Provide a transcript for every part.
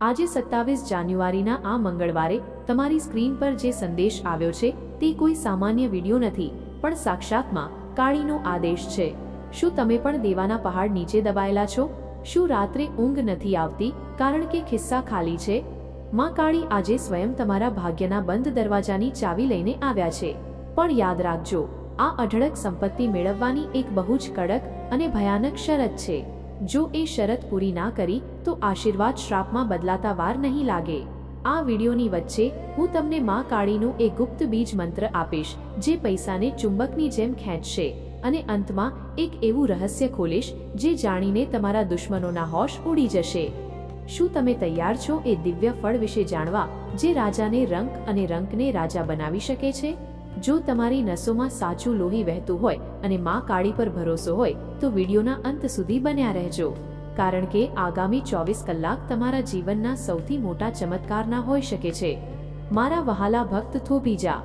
આજે સત્તાવીસ જાન્યુઆરીના આ મંગળવારે તમારી સ્ક્રીન પર જે સંદેશ આવ્યો છે તે કોઈ સામાન્ય વીડિયો નથી, પણ સાક્ષાતમાં કાળીનો આદેશ છે. શું તમે પણ દેવાના પહાડ નીચે દબાયેલા છો? શું રાત્રે ઊંઘ નથી આવતી, કારણ કે ખિસ્સા ખાલી છે? માં કાળી આજે સ્વયં તમારા ભાગ્યના બંધ દરવાજાની ચાવી લઈને આવ્યા છે. પણ યાદ રાખજો, આ અઢળક સંપત્તિ મેળવવાની એક બહુ જ કડક અને ભયાનક શરત છે. જો એ શરત પૂરી ના કરી, તો આશીર્વાદ શ્રાપમાં બદલાતા વાર નહીં લાગે. આ વિડીયોની વચ્ચે હું તમને માં કાળીનું એ ગુપ્ત બીજ મંત્ર આપીશ, જે પૈસાને ચુંબકની જેમ ખેંચશે. અને અંતમાં એક એવું રહસ્ય ખોલીશ, જે જાણીને તમારા દુશ્મનોના હોશ ઉડી જશે. શું તમે તૈયાર છો એ દિવ્ય ફળ વિશે જાણવા, જે રાજાને રંક અને રંકને રાજા બનાવી શકે છે? જો તમારી નસોમાં સાચું લોહી વહેતું હોય અને માં કાળી પર ભરોસો હોય, તો વિડીયોના અંત સુધી બન્યા રહેજો. કારણ કે આગામી ચોવીસ કલાક તમારા જીવનના સૌથી મોટા ચમત્કારના હોઈ શકે છે. મારા વહાલા ભક્ત થોભી જા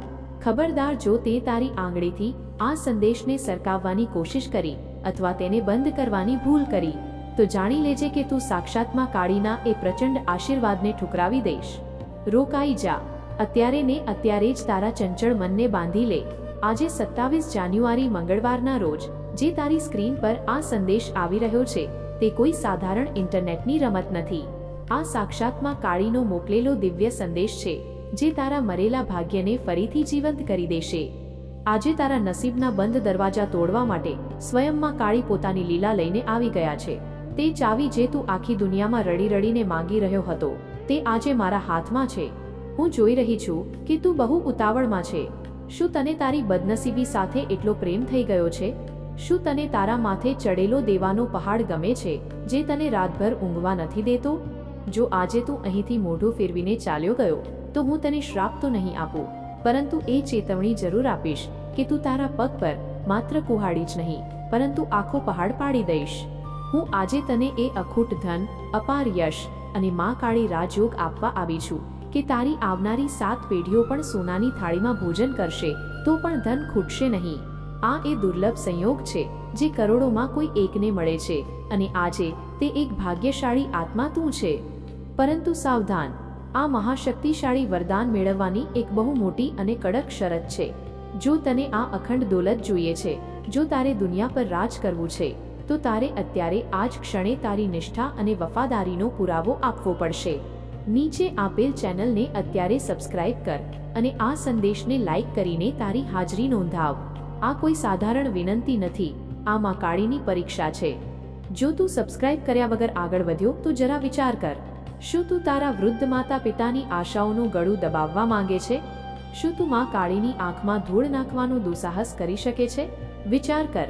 ખબરદાર જો તે તારી આંગળીથી આ સંદેશને સરકાવવાની કોશિશ કરી અથવા તેને બંધ કરવાની ભૂલ કરી, તો જાણી લેજે કે તું સાક્ષાતમાં કાળીના એ પ્રચંડ આશીર્વાદને ઠુકરાવી દઈશ. રોકાઈ જા. અત્યારે ને અત્યારે જ તારા ચંચળ મનને બાંધી લે. આજે સત્તાવીસ જાન્યુઆરી મંગળવારના રોજ, જે તારી સ્ક્રીન પર આ સંદેશ આવી રહ્યો છે, તે કોઈ સાધારણ ઇન્ટરનેટની રમત નથી. આ સાક્ષાત્માં કાળીનો મોકલેલો દિવ્ય સંદેશ છે, જે તારા મરેલા ભાગ્યને ફરીથી જીવંત કરી દેશે. આજે તારા નસીબના બંધ દરવાજા તોડવા માટે સ્વયંમાં કાળી પોતાની લીલા લઈને આવી ગયા છે. તે ચાવી જે તું આખી દુનિયામાં રડી રડીને માંગી રહ્યો હતો, તે આજે મારા હાથમાં છે. હું જોઈ રહી છું કે તું બહુ ઉતાવળમાં છે. શું તને તારી બદનસીબી સાથે એટલો પ્રેમ થઈ ગયો છે? શું તને તારા માથે ચડેલો દેવાનો પહાડ ગમે છે, જે તને રાતભર ઊંઘવા નથી દેતો? જો આજે તું અહીંથી મોઢું ફેરવીને ચાલ્યો ગયો, તો હું તને શ્રાપ તો નહીં આપું, પરંતુ એ ચેતવણી જરૂર આપીશ કે તું તારા પગ પર માત્ર કુહાડી જ નહીં, પરંતુ આખો પહાડ પાડી દઈશ. હું આજે તને એ અખૂટ ધન, અપાર યશ અને મા કાળી રાજયોગ આપવા આવી છું. કે તારી આવનારી સાત પેઢીઓ પણ સોનાની થાળીમાં ભોજન કરશે, તો પણ ધન ખૂટશે નહીં. આ એ દુર્લભ સંયોગ છે, જે કરોડોમાં કોઈ એકને મળે છે, અને આજે તે એક ભાગ્યશાળી આત્મા તું છે. પરંતુ સાવધાન, આ મહાશક્તિશાળી વરદાન મેળવવાની એક બહુ મોટી અને કડક શરત છે. જો તને આ અખંડ દોલત જોઈએ છે, જો તારે દુનિયા પર રાજ કરવું છે, તો તારે અત્યારે આ જ ક્ષણે તારી નિષ્ઠા અને વફાદારીનો પુરાવો આપવો પડશે. નીચે આપેલ ચેનલને અત્યારે સબસ્ક્રાઇબ કર અને આ સંદેશને લાઇક કરીને તારી હાજરી નોંધાવ. આ કોઈ સાધારણ વિનંતી નથી. આ માં કાળીની પરીક્ષા છે. જો તું સબસ્ક્રાઇબ કર્યા વગર આગળ વધ્યો, તો જરા વિચાર કર. શું તું તારા વૃદ્ધ માતા પિતાની આશાઓનું ગળું દબાવવા માંગે છે? શું તું માં કાળીની આંખમાં ધૂળ નાખવાનું દુસાહસ કરી શકે છે? વિચાર કર.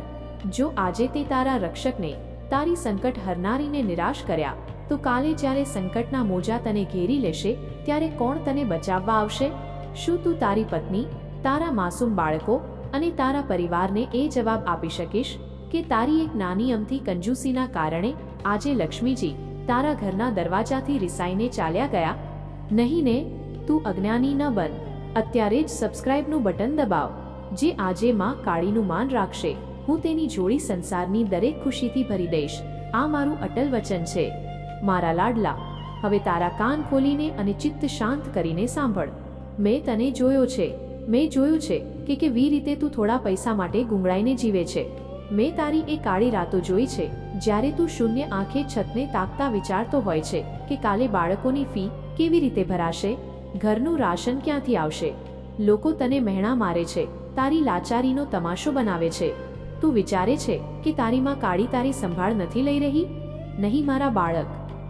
જો આજે તે તારા રક્ષકને તારી સંકટ હરનારીને નિરાશ કર્યા તો કાલે જ્યારે સંકટના મોજા તને ઘેરી લેશે, ત્યારે કોણ તને બચાવવા આવશે? શું તું તારી પત્ની, તારા માસૂમ બાળકો અને તારા પરિવારને એ જવાબ આપી શકીશ કે તારી એક નાની અમથી કંજૂસીના કારણે આજે લક્ષ્મીજી તારા ઘરના દરવાજાથી રિસાઈને ચાલ્યા ગયા? નહીં ને, તું અજ્ઞાની ન બન. અત્યારે જ સબસ્ક્રાઇબનું બટન દબાવ, જે આજે માં કાળીનું માન રાખશે. હું તેની જોડી સંસારની દરેક ખુશીથી ભરી દઈશ. આ મારું અટલ વચન છે. મારા લાડલા. હવે તારા કાન ખોલીને અને ચિત્ત શાંત કરીને સાંભળ. મેં તને જોયો છે. મેં જોયું છે કે કેવી રીતે તું થોડા પૈસા માટે ગુંગળાઈને જીવે છે. મેં તારી એ કાળી રાતો જોઈ છે, જ્યારે તું શૂન્ય આંખે છતને તાકતા વિચારતો હોય છે કે કાલે બાળકોની ફી કેવી રીતે ભરાશે? ઘરનું રાશન ક્યાંથી આવશે? લોકો તને મહેણા મારે છે, તારી લાચારીનો તમાશો બનાવે છે. તું વિચારે છે કે તારીમાં કાળી તારી સંભાળ નથી લઈ રહી? નહીં મારા બાળક.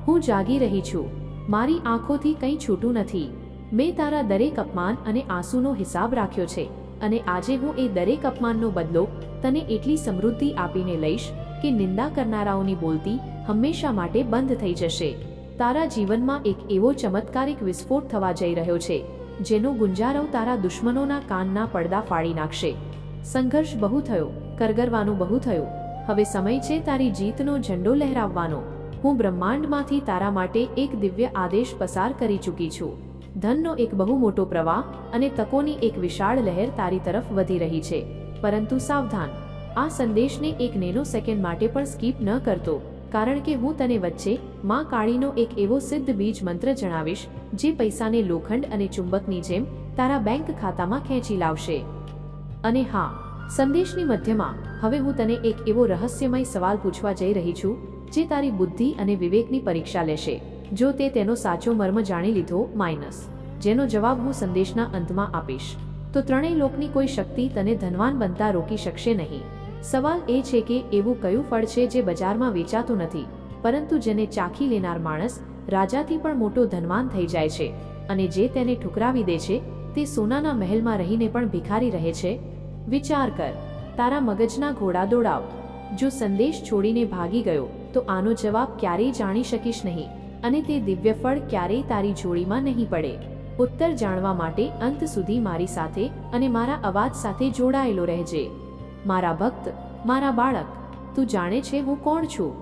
હું જાગી રહી છું. મારી આંખોથી કંઈ છૂટું નથી. મેં તારા દરેક અપમાન અને આંસુનો હિસાબ રાખ્યો છે અને આજે હું એ દરેક અપમાનનો બદલો તને એટલી સમૃદ્ધિ આપીને લઈશ કે નિંદા કરનારાઓની બોલતી હંમેશા માટે બંધ થઈ જશે. તારા જીવનમાં એક એવો ચમત્કારિક વિસ્ફોટ થવા જઈ રહ્યો છે, જેનો ગુંજારવ તારા દુશ્મનોના કાનના પડદા ફાડી નાખશે. સંઘર્ષ બહુ થયો, કરગરવાનું બહુ થયું. હવે સમય છે તારી જીતનો ઝંડો લહેરાવવાનો. હું બ્રહ્માંડમાંથી તારા માટે એક દિવ્ય આદેશ પસાર કરી ચૂકી છું. ધનનો એક બહુ મોટો પ્રવાહ અને તકોની એક વિશાળ લહેર તારી તરફ વધી રહી છે. પરંતુ સાવધાન, આ સંદેશને એક નેનો સેકન્ડ માટે પણ સ્કીપ ન કરતો, કારણ કે હું તને વચ્ચે માં કાળીનો એક એવો સિદ્ધ બીજ મંત્ર જણાવીશ, જે પૈસાને લોખંડ અને ચુંબકની જેમ તારા બેંક ખાતામાં ખેંચી લાવશે. અને હા, સંદેશની મધ્યમાં, હવે હું તને એક એવો રહસ્યમય સવાલ પૂછવા જઈ રહી છું જે તારી બુદ્ધિ અને વિવેકની પરીક્ષા લેશે. જો તે તેનો સાચો મર્મ જાણી લીધો, માઇનસ. જેનો જવાબ હું સંદેશના અંતમાં આપીશ. તો ત્રણેય લોકની કોઈ શક્તિ તને ધનવાન બનતા રોકી શકશે નહીં. સવાલ એ છે કે એવું કયું ફળ છે જે બજારમાં વેચાતું નથી? પરંતુ જેને ચાખી લેનાર માણસ રાજાથી પણ મોટો ધનવાન થઈ જાય છે અને જે તેને ઠુકરાવી દે છે, તે સોનાના મહેલમાં રહીને પણ ભિખારી રહે છે? વિચાર કર. તારા મગજના ઘોડા દોડાવ. જો સંદેશ છોડીને ભાગી ગયો, તો આનો જવાબ ક્યારેય જાણી શકીશ નહીં અને તે દિવ્ય ફળ ક્યારેય તારી જોડીમાં નહીં પડે. ઉત્તર જાણવા માટે અંત સુધી મારી સાથે અને મારા અવાજ સાથે જોડાયેલો રહેજે. મારા ભક્ત, મારા બાળક, તું જાણે છે હું કોણ છું?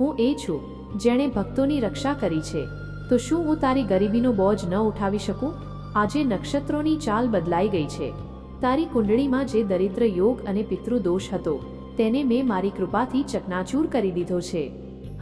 હું એ છું જેણે ભક્તોની રક્ષા કરી છે. તો શું હું તારી ગરીબીનો બોજ ન ઉઠાવી શકું? આજે નક્ષત્રોની ચાલ બદલાઈ ગઈ છે. તારી કુંડળીમાં જે દરિદ્ર યોગ અને પિતૃદોષ હતો તેને મેં મારી કૃપાથી ચકનાચૂર કરી દીધો છે.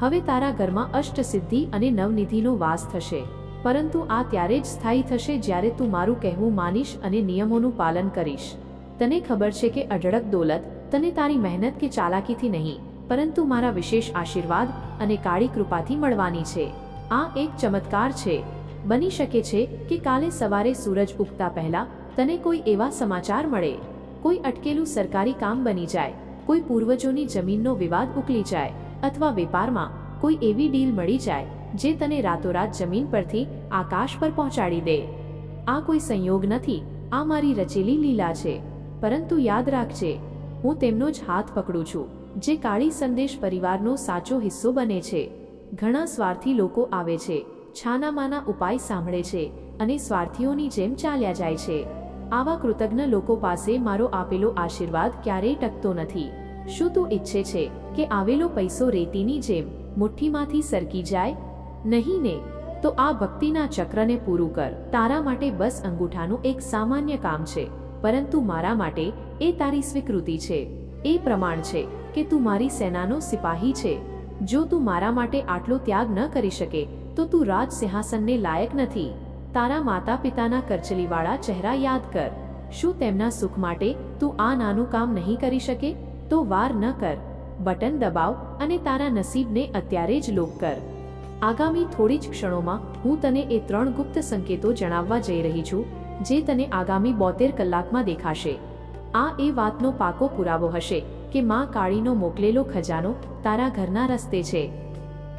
હવે તારા ઘરમાં અષ્ટસિદ્ધિ અને નવનિધિનો વાસ થશે. પરંતુ આ ત્યારે જ સ્થાયી થશે જ્યારે તું મારું કહેવું માનીશ અને નિયમોનું પાલન કરીશ. તને ખબર છે કે અઢળક દોલત તને તારી મહેનત કે ચાલાકીથી નહીં, પરંતુ મારા વિશેષ આશીર્વાદ અને કાળી કૃપાથી મળવાની છે. આ એક ચમત્કાર છે. બની શકે છે કે કાલે સવારે સૂરજ ઉગતા પહેલા તને કોઈ એવા સમાચાર મળે. કોઈ અટકેલું સરકારી કામ બની જાય. કોઈ પૂર્વજોની જમીનનો વિવાદ ઉકલી જાય અથવા વેપારમાં કોઈ એવી ડીલ મળી જાય જે તને રાતોરાત જમીન પરથી આકાશ પર પહોંચાડી દે. આ કોઈ સંયોગ નથી, આ મારી રચેલી લીલા છે. પરંતુ યાદ રાખજે, હું તેમનો જ હાથ પકડું છું, જે કાળી સંદેશ પરિવારનો સાચો હિસ્સો બને છે. ઘણા સ્વાર્થી લોકો આવે છે, છાનામાના ઉપાય સાંભળે છે અને સ્વાર્થીઓની જેમ ચાલ્યા જાય છે. આવા કૃતજ્ઞ લોકો પાસે મારો આપેલો આશીર્વાદ ક્યારેય ટકતો નથી. શું તું ઈચ્છે છે કે આવેલો પૈસો રેતીની જેમ મુઠ્ઠીમાંથી સરકી જાય? નહીં ને, તો આ ભક્તિના ચક્રને પૂરું કર. તારા માટે બસ અંગૂઠાનું એક સામાન્ય કામ છે, પરંતુ મારા માટે એ તારી સ્વીકૃતિ છે. એ પ્રમાણ છે કે તું મારી સેનાનો સિપાહી છે. જો તું મારા માટે આટલો ત્યાગ ન કરી શકે, તો તું રાજ સિંહાસનને લાયક નથી. તારા માતા પિતાના કરચલીવાળા ચહેરા યાદ કર. શું તેમના સુખ માટે તું આ નાનું કામ નહીં કરી શકે? તો વાર ન કર. બટન દબાવ અને તારા નસીબને અત્યારે જ લોક કર. આગામી થોડી જ ક્ષણોમાં હું તને એ ત્રણ ગુપ્ત સંકેતો જણાવવા જઈ રહી છું, જે તને આગામી બોતેર કલાકમાં દેખાશે. આ એ વાતનો પાકો પુરાવો હશે કે માં કાળીનો મોકલેલો ખજાનો તારા ઘરના રસ્તે છે.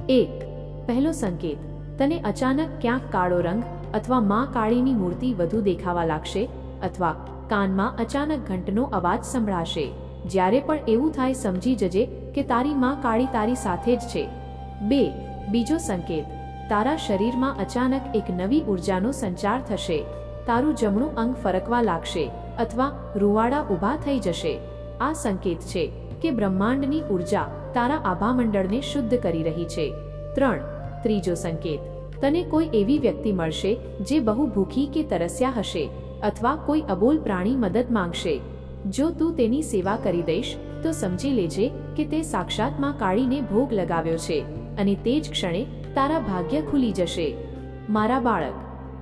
એક. પહેલો સંકેત. તને અચાનક ક્યાંક કાળો રંગ અથવા માં કાળીની મૂર્તિ વધુ દેખાવા લાગશે અથવા કાનમાં અચાનક ઘંટનો અવાજ સંભળાશે. જ્યારે પણ એવું થાય, સમજી જજે કે તારી માં કાળી તારી સાથે જ છે. બે, બીજો સંકેત. તારા શરીરમાં અચાનક એક નવી ઉર્જાનો સંચાર થશે. તારું જમણું અંગ ફરકવા લાગશે અથવા રૂવાડા ઊભા થઈ જશે. આ સંકેત છે કે બ્રહ્માંડની ઊર્જા તારા આભામંડળને શુદ્ધ કરી રહી છે. ત્રણ, ત્રીજો સંકેત. તને કોઈ એવી વ્યક્તિ મળશે જે બહુ ભૂખી કે તરસ્યા હશે અથવા કોઈ અબોલ પ્રાણી મદદ માંગશે. જો તું તેની સેવા કરી દઈશ, તો સમજી લેજે કે તે સાક્ષાતમાં કાળીને ભોગ લગાવ્યો છે અને તે જ ક્ષણે તારા ભાગ્ય ખુલી જશે. મારા બાળક,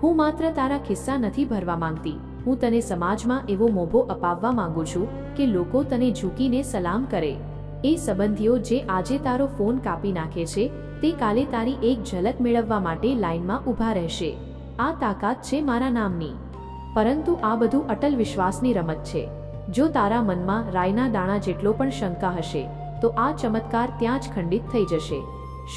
હું માત્ર તારા ખિસ્સા નથી ભરવા માંગતી. હું તને સમાજમાં એવો મોભો અપાવવા માંગુ છું કે લોકો તને ઝૂકીને સલામ કરે. એ સંબંધીઓ જે આજે તારો ફોન કાપી નાખે છે તે કાલે તારી એક ઝલક મેળવવા માટે લાઇનમાં ઊભા રહેશે. આ તાકાત છે મારા નામની. પરંતુ આ બધું અટલ વિશ્વાસની રમત છે. જો તારા મનમાં રાયના દાણા જેટલો પણ શંકા હશે, તો આ ચમત્કાર ત્યાં જ ખંડિત થઈ જશે.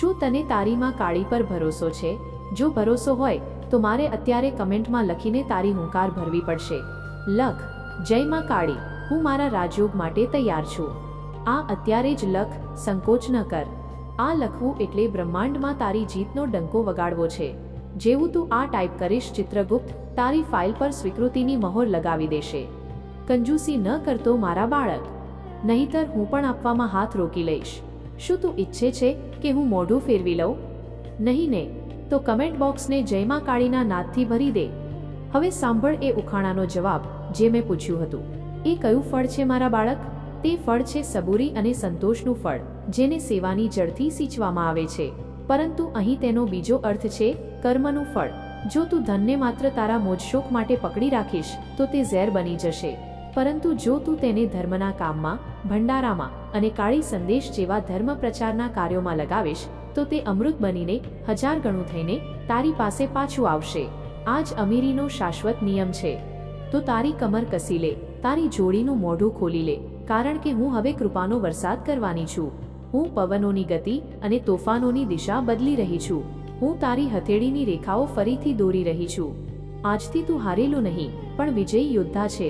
શું તને તારીમાં કાળી પર ભરોસો છે? જો ભરોસો હોય, તો મારે અત્યારે કમેન્ટમાં લખીને તારી હુંકાર ભરવી પડશે. લખ જય માં કાળી, હું મારા રાજયોગ માટે તૈયાર છું. આ અત્યારે જ લખ, સંકોચ ન કર. આ લખવું એટલે બ્રહ્માંડમાં તારી જીતનો ડંકો વગાડવો છે. જેવું તું આ ટાઈપ કરીશ ચિત્રગુપ્ત, તારી ફાઇલ પર સ્વીકૃતિની મહોર લગાવી દેશે. કંજૂસી ન કરતો મારા બાળક. નહીતર હું પણ આપવામાં હાથ રોકી લઈશ. શું તું ઈચ્છે છે કે હું મોઢું ફેરવી લઉં? નહીં ને, તો કમેન્ટ બોક્સને જયમાં કાળીના નાદથી ભરી દે. હવે સાંભળ એ ઉખાણાનો જવાબ જે મેં પૂછ્યું હતું. એ કયું ફળ છે મારા બાળક? તે ફળ છે સબૂરી અને સંતોષનું ફળ, જેને સેવાની જળથી સિંચવામાં આવે છે. પરંતુ અહીં તેનો બીજો અર્થ છે કર્મનું ફળ. જો તું ધનને માત્ર તારા મોજશોખ માટે પકડી રાખીશ, તો તે ઝેર બની જશે. પરંતુ જો તું તેને ધર્મના કામમાં, ભંડારામાં અને કાળી સંદેશ જેવા ધર્મ પ્રચારના કાર્યોમાં લગાવીશ, તો તે અમૃત બનીને હજાર ગણું થઈને તારી પાસે પાછું આવશે. આ જ અમીરીનો શાશ્વત નિયમ છે. તો તારી કમર કસી લે, તારી જોડીનું મોઢું ખોલી લે. કારણ કે હું હવે કૃપાનો વરસાદ કરવાની છું. હું પવનોની ગતિ અને તોફાનોની દિશા બદલી રહી છું. હું તારી હથેળીની રેખાઓ ફરીથી દોરી રહી છું. આજથી તું હારેલું નહીં, પણ વિજયી યોદ્ધા છે.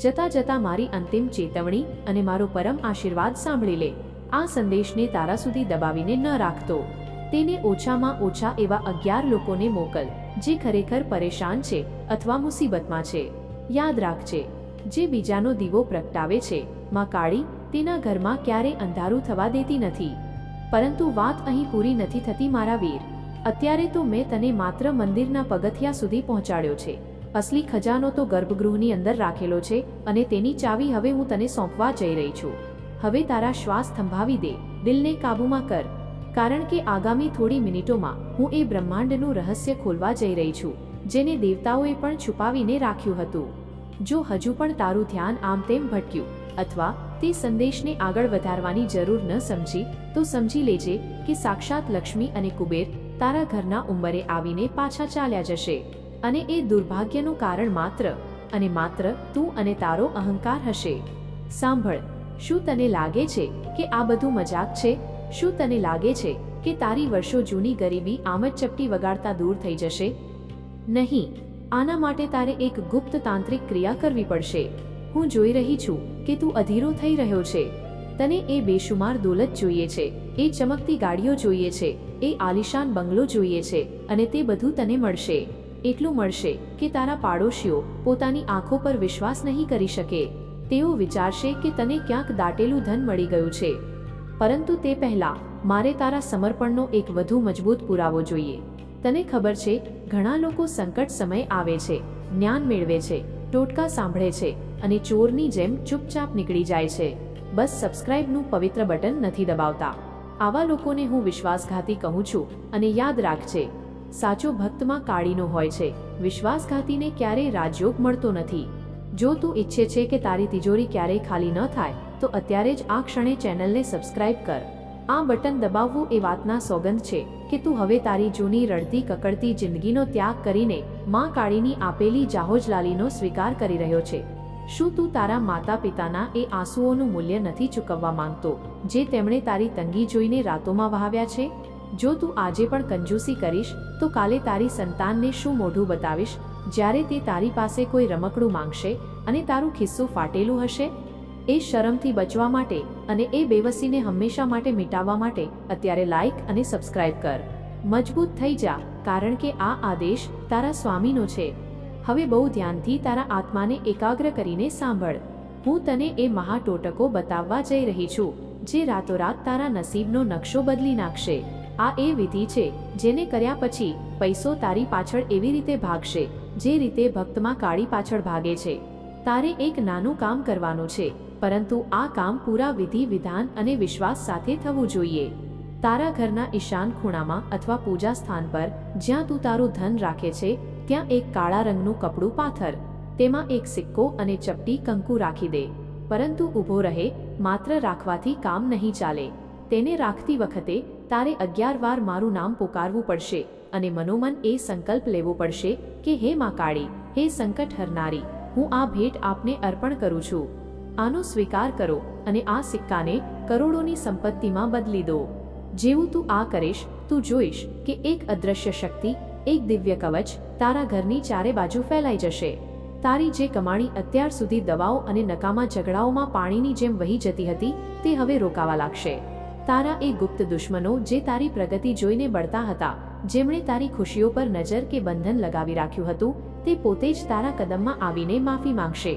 જતા જતા મારી અંતિમ ચેતવણી અને મારો પરમ આશીર્વાદ સાંભળી લે. આ સંદેશને તારા સુધી દબાવીને ન રાખતો. તેને ઓછામાં ઓછા એવા અગિયાર લોકોને મોકલ, જે ખરેખર પરેશાન છે અથવા મુસીબતમાં છે. યાદ રાખજે, જે બીજાનો દીવો પ્રગટાવે છે. માં કાળી તેના ઘરમાં ક્યારે અંધારું થવા દેતી નથી. પરંતુ વાત અહીં પૂરી નથી થતી મારા વીર. અત્યારે તો મેં તને માત્ર મંદિરના પગથિયા સુધી પહોંચાડ્યો છે. અસલી ખજાનો તો ગર્ભગૃહની અંદર રાખેલો છે અને તેની ચાવી હવે હું તને સોંપવા જઈ રહી છું. હવે તારા શ્વાસ થંભાવી દે, દિલને કાબૂમાં કર. કારણ કે આગામી થોડી મિનિટોમાં હું એ બ્રહ્માંડનું રહસ્ય ખોલવા જઈ રહી છું, જેને દેવતાઓએ પણ છુપાવીને રાખ્યું હતું. જો હજુ પણ તારું ધ્યાન આમ તેમ ભટક્યું અથવા તે સંદેશને આગળ વધારવાની જરૂર ન સમજી, તો સમજી લેજે કે સાક્ષાત લક્ષ્મી અને કુબેર તારા ઘરના ઉંમરે આવીને પાછા ચાલ્યા જશે. અને એ દુર્ભાગ્યનું કારણ માત્ર અને માત્ર તું અને તારો અહંકાર હશે. સાંભળ, શું તને લાગે છે કે આ બધું મજાક છે? શું તને લાગે છે કે તારી વર્ષો જૂની ગરીબી આમ જ ચપટી વગાડતા દૂર થઈ જશે? નહીં, આના માટે તારે એક ગુપ્ત તાંત્રિક ક્રિયા કરવી પડશે. હું જોઈ રહી છું કે તું અધીરો થઈ રહ્યો છે. તને એ બેશુમાર દોલત જોઈએ છે. એ ચમકતી ગાડીઓ જોઈએ છે. એ આલિશાન બંગલો જોઈએ છે અને તે બધું તને મળશે. એટલું મળશે કે તારા પાડોશીઓ પોતાની આંખો પર વિશ્વાસ નહીં કરી શકે. તેઓ વિચારશે કે તને ક્યાંક દાટેલું ધન મળી ગયું છે. પરંતુ તે પહેલા મારે તારા સમર્પણનો એક વધુ મજબૂત પુરાવો જોઈએ. તને ખબર છે, ઘણા લોકો સંકટ સમય આવે છે, જ્ઞાન મેળવે છે, ટોટકા સાંભળે છે અને ચોરની જેમ ચૂપચાપ નીકળી જાય છે. બસ સબસ્ક્રાઇબનું પવિત્ર બટન નથી દબાવતા. આવા લોકોને હું વિશ્વાસઘાતી કહું છું અને યાદ રાખજે. સાચો ભક્તમાં કાળીનો હોય છે. વિશ્વાસઘાતીને ક્યારેય રાજયોગ મળતો નથી. જો તું ઈચ્છે છે કે તારી તિજોરી ક્યારેય ખાલી ન થાય, તો અત્યારે જ આ ક્ષણે ચેનલને સબસ્ક્રાઇબ કર. આ બટન દબાવવું એ વાતના સોગંદ છે કે તું હવે તારી જૂની રડતી કકડતી જિંદગીનો ત્યાગ કરીને માં કાળીની આપેલી જાહોજલાલીનો સ્વીકાર કરી રહ્યો છે. શું તું તારા માતા પિતાના એ આંસુઓનું મૂલ્ય નથી ચૂકવવા માંગતો, જે તેમણે તારી તંગી જોઈને રાતોમાં વહાવ્યા છે? જો તું આજે પણ કંજૂસી કરીશ, તો કાલે તારી સંતાનને શું મોઢું બતાવીશ, જ્યારે તે તારી પાસે કોઈ રમકડું માંગશે અને તારું ખિસ્સું ફાટેલું હશે? એ શરમથી બચવા માટે અને એ બેવસીને હંમેશા માટે મિટાવવા માટે અત્યારે લાઈક અને સબસ્ક્રાઇબ કર. મજબૂત થઈ જા, કારણ કે આ આદેશ તારા સ્વામીનો છે. હવે બહુ ધ્યાનથી તારા આત્માને એકાગ્ર કરીને સાંભળ. હું તને એ મહાટોટકો બતાવવા જઈ રહી છું, જે રાતોરાત તારા નસીબનો નકશો બદલી નાખશે. આ એ વિધિ છે, જેને કર્યા પછી પૈસો તારી પાછળ એવી રીતે ભાગશે, જે રીતે ભક્તમાં કાળી પાછળ ભાગે છે. તારે એક નાનું કામ કરવાનું છે, પરંતુ આ કામ પૂરા વિધિ, વિધાન અને વિશ્વાસ સાથે થવું જોઈએ. તારા ઘરના ઈશાન ખૂણામાં અથવા પૂજા સ્થાન પર, જ્યાં તું તારું ધન રાખે છે ત્યાં એક કાળા રંગનું કપડું પાથર. તેમાં એક સિક્કો અને ચપટી કંકુ રાખી દે. પરંતુ ઊભો રહે, માત્ર રાખવાથી કામ નહીં ચાલે. તેને રાખતી વખતે, તારે અગિયાર વાર મારું નામ પુકારવું પડશે અને મનોમન એ સંકલ્પ લેવો પડશે કે, હે મા કાળી, હે સંકટ હરનારી, હું આ ભેટ આપને અર્પણ કરું છું. આનો સ્વીકાર કરો અને આ સિક્કાને કરોડોની સંપત્તિમાં બદલી દો. જેવું તું આ કરીશ, તું જોઈશ કે એક અદ્રશ્ય શક્તિ એક દિવ્ય કવચ તારા ઘરની ચારે બાજુ ફેલાઈ જશે. તારી જે કમાણી અત્યાર સુધી દવાઓ અને નકામા ઝઘડાઓમાં પાણીની જેમ વહી જતી હતી, તે હવે રોકાવા લાગશે. તારા એ ગુપ્ત દુશ્મનો જે તારી પ્રગતિ જોઈને બળતા હતા, જેમણે તારી ખુશીઓ પર નજર કે બંધન લગાવી રાખ્યું હતું, તે પોતે જ તારા કદમમાં આવીને માફી માંગશે.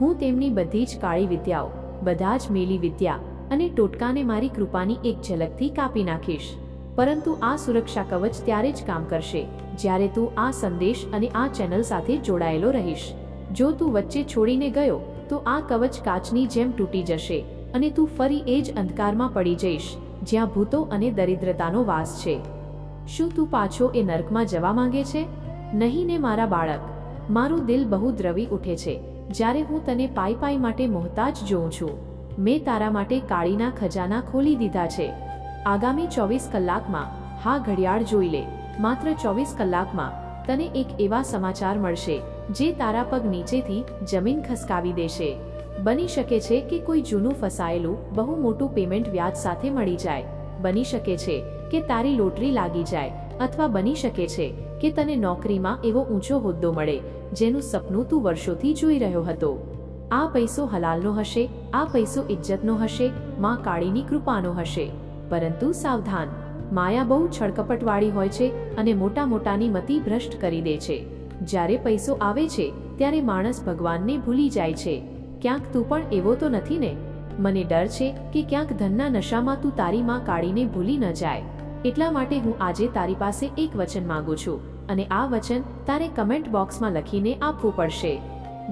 હું તેમની બધી જ કાળી વિદ્યાઓ, બધા જ મેલી વિદ્યા અને ટોટકાને મારી કૃપાની એક ઝલકથી કાપી નાખીશ. પરંતુ આ સુરક્ષા કવચ ત્યારે જ કામ કરશે, જ્યારે તું આ સંદેશ અને આ ચેનલ સાથે જોડાયેલો રહીશ. જો તું વચ્ચે છોડીને ગયો, તો આ કવચ કાચની જેમ તૂટી જશે અને તું ફરી એ જ અંધકારમાં પડી જઈશ, જ્યાં ભૂતો અને દરિદ્રતાનો વાસ છે. શું તું પાછો એ નર્કમાં જવા માંગે છે? નહીં ને મારા બાળક, મારું દિલ બહુ દ્રવી ઉઠે છે, જ્યારે હું તને પાઈ પાઈ માટે મોહતાજ જોઉં છું. મેં તારા માટે કાળીના ખજાના ખોલી દીધા છે. આગામી ચોવીસ કલાકમાં હા ઘડિયાળ જોઈ લે. માત્ર ચોવીસ કલાકમાં તને એક એવા સમાચાર મળશે, જે તારા પગ નીચેથી જમીન ખસકાવી દેશે. બની શકે છે કે કોઈ જૂનું ફસાયેલું બહુ મોટું પેમેન્ટ વ્યાજ સાથે મળી જાય. બની શકે છે કે તારી લોટરી લાગી જાય, અથવા બની શકે છે કે તને નોકરીમાં એવો ઊંચો હોદ્દો મળે, જેનું સપનું તું વર્ષોથી જોઈ રહ્યો હતો. આ પૈસો હલાલનો હશે, આ પૈસો ઇજ્જતનો હશે, માં કાળીની કૃપાનો હશે. પરંતુ સાવધાન. માયા બહુ છળકપટવાળી હોય છે અને મોટા મોટાની મતિ ભ્રષ્ટ કરી દે છે. જ્યારે પૈસો આવે છે, ત્યારે માણસ ભગવાનને ભૂલી જાય છે. ક્યાંક તું પણ એવો તો નથી ને? મને ડર છે કે ક્યાંક ધનના નશામાં તું તારી માં કાઢીને ભૂલી ન જાય. એટલા માટે હું આજે તારી પાસે એક વચન માંગુ છું અને આ વચન તારે કમેન્ટ બોક્સમાં લખીને આપવું પડશે.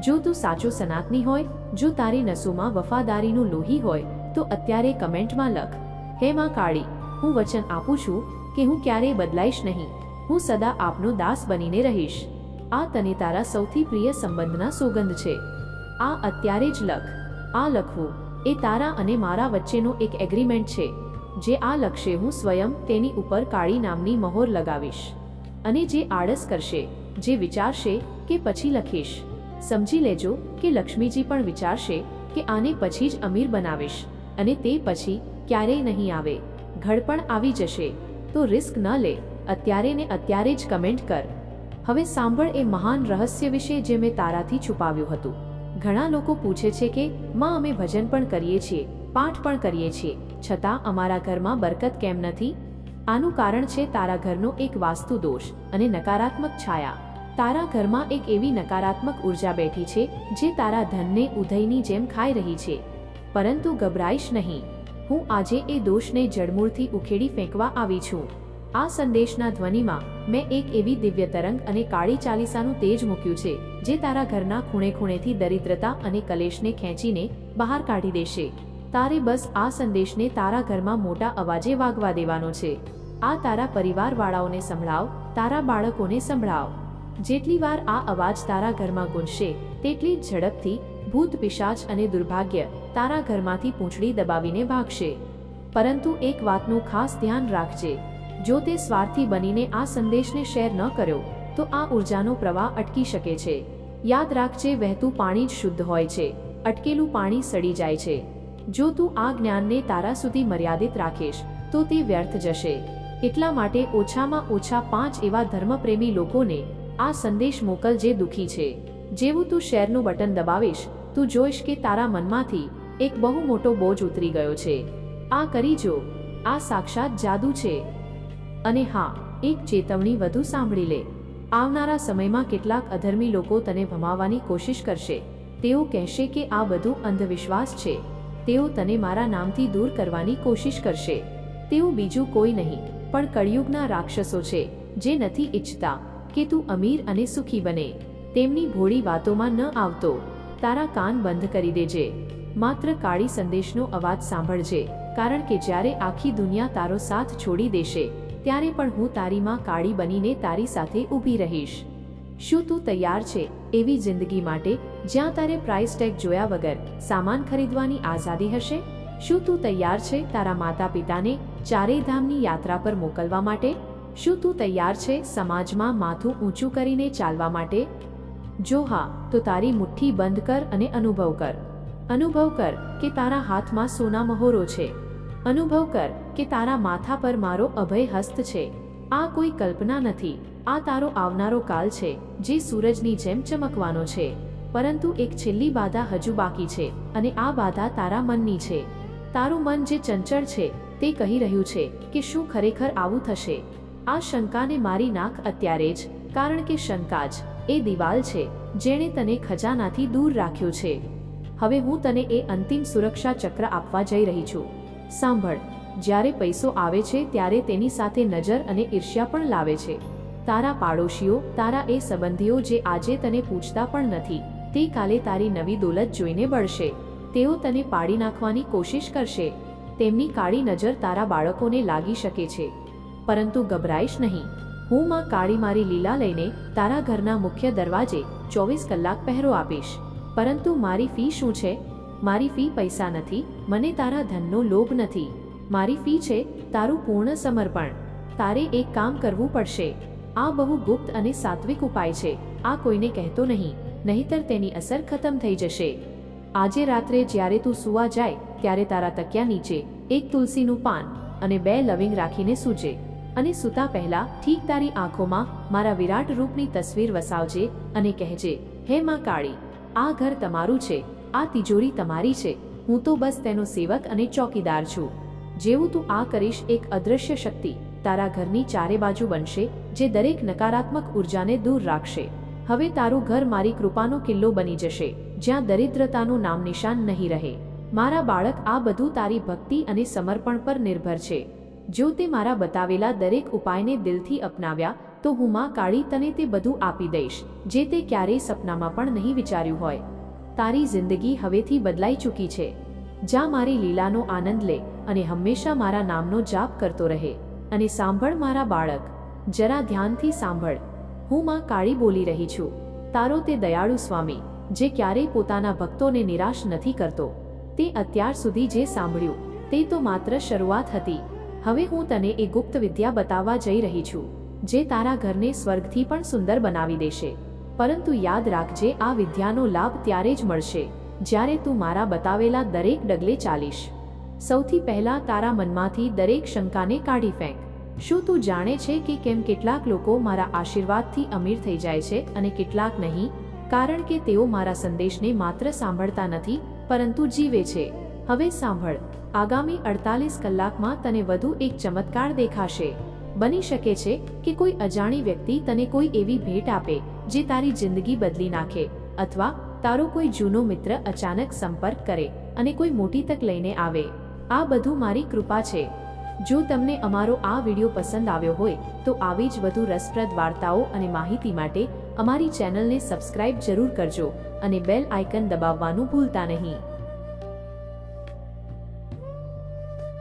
જો તું સાચો સનાતની હોય, જો તારી નસોમાં વફાદારીનું લોહી હોય, તો અત્યારે કમેન્ટમાં લખ. હે માં કાળી, હું વચન આપું છું કે હું ક્યારેય બદલાઈશ નહીં. હું સદા આપનો દાસ બનીને રહીશ. આ તને તારા સૌથી પ્રિય સંબંધના સોગંદ છે. આ અત્યારે જ લખ. આ લખવું એ તારા અને મારા વચ્ચેનો એક એગ્રીમેન્ટ છે, જે આ લખશે હું સ્વયં તેની ઉપર કાળી નામની મહોર લગાવીશ. અને જે આળસ કરશે, જે વિચારશે કે પછી લખીશ. સમજી લેજો કે લક્ષ્મીજી પણ વિચારશે કે આને પછી જ અમીર બનાવીશ અને તે પછી ક્યારેય નહીં આવે. ઘડપણ આવી જશે, તો રિસ્ક ન લે. અત્યારે ને અત્યારે જ કમેન્ટ કર. હવે સાંભળ એ મહાન રહસ્ય વિશે જે મેં તારાથી છુપાવ્યું હતું. ઘણા લોકો પૂછે છે કે, માં, અમે ભજન પણ કરીએ છીએ, પાઠ પણ કરીએ છીએ. છતાં અમારા ઘરમાં બરકત કેમ નથી? આનું કારણ છે તારા ઘરનો એક વાસ્તુ દોષ અને નકારાત્મક છાયા. તારા ઘરમાં એક એવી નકારાત્મક ઊર્જા બેઠી છે, જે તારા ધનને ઉધઈની જેમ ખાઈ રહી છે. પરંતુ ગભરાઈશ નહીં. હું આજે એ દોષને જડમૂળથી ઉખેડી ફેંકવા આવી છું. આ સંદેશના ધ્વનિમાં મેં એક એવી દિવ્ય તરંગ અને કાળી ચાલીસાનું તેજ મૂક્યું છે, જે તારા ઘરના ખૂણે ખૂણેથી દરિદ્રતા અને કલેશને ખેંચીને બહાર કાઢી દેશે. તારે બસ આ સંદેશને તારા ઘરમાં મોટા અવાજે વાગવા દેવાનો છે. આ તારા પરિવારવાળાઓને સંભળાવ, તારા બાળકોને સંભળાવ. જેટલી વાર આ અવાજ તારા ઘરમાં ગુંજશે, તેટલી જ ઝડપથી ભૂત પિશાચ અને દુર્ભાગ્ય તારા ઘરમાંથી પૂંછડી દબાવીને ભાગશે. પરંતુ એક વાતનું ખાસ ધ્યાન રાખજે. જો તે સ્વાર્થી બનીને આ સંદેશને શેર ન કર્યો, તો આ ઉર્જાનો પ્રવાહ અટકી શકે છે. યાદ રાખજે, વહેતું પાણી જ શુદ્ધ હોય છે. અટકેલું પાણી સડી જાય છે. જો તું આ જ્ઞાનને તારા સુધી મર્યાદિત રાખીશ, તો તે વ્યર્થ જશે. એટલા માટે ઓછામાં ઓછા પાંચ એવા ધર્મપ્રેમી લોકોને આ સંદેશ મોકલ જે દુઃખી છે. જેવું તું શેરનું બટન દબાવીશ તું જોઈશ કે તારા મનમાંથી એક બહુ મોટો બોજ ઉતરી ગયો છે. આ કરી જો, આ સાક્ષાત જાદુ છે. અને હા, એક ચેતવણી વધુ સાંભળી લે. આવનારા સમયમાં કેટલાક અધર્મી લોકો તને ભમાવવાની કોશિશ કરશે. તેઓ કહેશે કે આ બધું અંધવિશ્વાસ છે. તેઓ તને મારા નામથી દૂર કરવાની કોશિશ કરશે. તેઓ બીજું કોઈ નહીં, પણ કળિયુગના રાક્ષસો છે, જે નથી ઈચ્છતા કે તું અમીર અને સુખી બને. તેમની ભોળી વાતોમાં ન આવતો. તારા કાન બંધ કરી દેજે. માત્ર કાળી સંદેશનો અવાજ સાંભળજે, કારણ કે જ્યારે આખી દુનિયા તારો સાથ છોડી દેશે, ત્યારે પણ હું તારી માં કાળી બનીને તારી સાથે ઊભી રહીશ. શું તું તૈયાર છે એવી જિંદગી માટે, જ્યાં તારે પ્રાઇસ ટેગ જોયા વગર સામાન ખરીદવાની આઝાદી હશે? શું તું તૈયાર છે તારા માતા પિતાને ચારેય ધામની યાત્રા પર મોકલવા માટે? શું તું તૈયાર છે સમાજમાં માથું ઊંચું કરીને ચાલવા માટે? જો હા, તો તારી મુઠ્ઠી બંધ કર અને અનુભવ કર. અનુભવ કર કે તારા હાથમાં સોના મહોરો છે. અનુભવ કર કે તારા માથા પર મારો અભય હસ્ત છે. આ કોઈ કલ્પના નથી. આ તારો આવનારો કાલ છે, જે સૂરજની જેમ ચમકવાનો છે. પરંતુ એક છેલ્લી બાધા હજુ બાકી છે અને આ બાધા તારા મનની છે. તારું મન જે ચંચળ છે, તે કહી રહ્યું છે કે શું ખરેખર આવું થશે? આ શંકાને મારી નાખ અત્યારે જ, કારણ કે શંકા જ. એ દિવાલ છે, જેણે તને ખજાનાથી દૂર રાખ્યો છે. હવે હું તને એ અંતિમ સુરક્ષા ચક્ર આપવા જઈ રહી છું. સાંભળ, જ્યારે પૈસો આવે છે, ત્યારે તેની સાથે નજર અને ઈર્ષ્યા પણ લાવે છે. તારા પાડોશીઓ, તારા એ સંબંધીઓ જે આજે તને પૂછતા પણ નથી, તે કાલે તારી નવી દોલત જોઈને બળશે. તેઓ તને પાડી નાખવાની કોશિશ કરશે. તેમની કાળી નજર તારા બાળકોને લાગી શકે છે. પરંતુ ગભરાઈશ નહીં. હું માં કાળી મારી લીલા લઈને તારા ઘરના મુખ્ય દરવાજે ચોવીસ કલાક પહેરો આપીશ. પરંતુ મારી ફી શું છે? મારી ફી પૈસા નથી, મને તારા ધનનો લોભ નથી. મારી ફી છે તારું પૂર્ણ સમર્પણ. તારે એક કામ કરવું પડશે. આ બહુ ગુપ્ત અને સાત્વિક ઉપાય છે. આ કોઈને કહેતો નહીં, નહીતર તેની અસર ખતમ થઈ જશે. આજે રાત્રે જ્યારે તું સૂવા જાય, ત્યારે તારા તકિયા નીચે એક તુલસીનું પાન અને બે લવિંગ રાખીને સૂજે. અને સૂતા પહેલા ઠીક તારી આંખોમાં મારા વિરાટ રૂપની તસવીર વસાવજે અને કહેજે, હે માં કાળી, આ ઘર તમારું છે, આ તિજોરી તમારી છે. હું તો બસ તેનો સેવક અને ચોકીદાર છું. જેવું તું આ કરીશ એક અદૃશ્ય શક્તિ તારા ઘરની ચારે બાજુ બનશે, જે દરેક નકારાત્મક ઉર્જાને દૂર રાખશે. હવે તારું ઘર મારી કૃપાનો કિલ્લો બની જશે, જ્યાં દરિદ્રતાનું નામ નિશાન નહીં રહે. મારા બાળક આ બધું તારી ભક્તિ અને સમર્પણ પર નિર્ભર છે. જો તે મારા બતાવેલા દરેક ઉપાયને દિલથી અપનાવ્યા, તો હું માં કાળી તને તે બધું આપી દઈશ, જે તે ક્યારેય સપનામાં પણ નહીં વિચાર્યું હોય. તારી જિંદગી હવેથી બદલાઈ ચૂકી છે. જા મારી લીલાનો આનંદ લે અને હંમેશા મારા નામનો જાપ કરતો રહે. અને સાંભળ મારા બાળક. જરા ધ્યાનથી સાંભળ. હું માં કાળી બોલી રહી છું. તારો તે દયાળુ સ્વામી, જે ક્યારેય પોતાના ભક્તોને નિરાશ નથી કરતો. તે અત્યાર સુધી જે સાંભળ્યું, તે તો માત્ર શરૂઆત હતી. હવે હું તને એ ગુપ્ત વિદ્યા બતાવવા જઈ રહી છું, જે તારા ઘરને સ્વર્ગથી પણ સુંદર બનાવી દેશે. પરંતુ યાદ રાખજે, આ વિદ્યાનો લાભ ત્યારે જ મળશે, જ્યારે તું મારા બતાવેલા દરેક ડગલે ચાલીશ. સૌથી પહેલા તારા મનમાંથી દરેક શંકાને કાઢી ફેંક. શું તું જાણે છે કે કેમ કેટલાક લોકો મારા આશીર્વાદથી અમીર થઈ જાય છે અને કેટલાક નહીં? કારણ કે તેઓ મારા સંદેશને માત્ર સાંભળતા નથી, પરંતુ જીવે છે. હવે સાંભળ, આગામી અડતાલીસ કલાકમાં તને વધુ એક ચમત્કાર દેખાશે. બની શકે છે કે કોઈ અજાણી વ્યક્તિ તને કોઈ એવી ભેટ આપે, જે તારી જિંદગી બદલી નાખે, અથવા તારો કોઈ જૂનો મિત્ર અચાનક સંપર્ક કરે અને કોઈ મોટી તક લઈને આવે. આ બધું મારી કૃપા છે. જો તમને અમારો આ વીડિયો પસંદ આવ્યો હોય, તો આવી જ વધુ રસપ્રદ વાર્તાઓ અને માહિતી માટે અમારી ચેનલને સબસ્ક્રાઇબ જરૂર કરજો અને બેલ આઇકન દબાવવાનું ભૂલતા નહીં.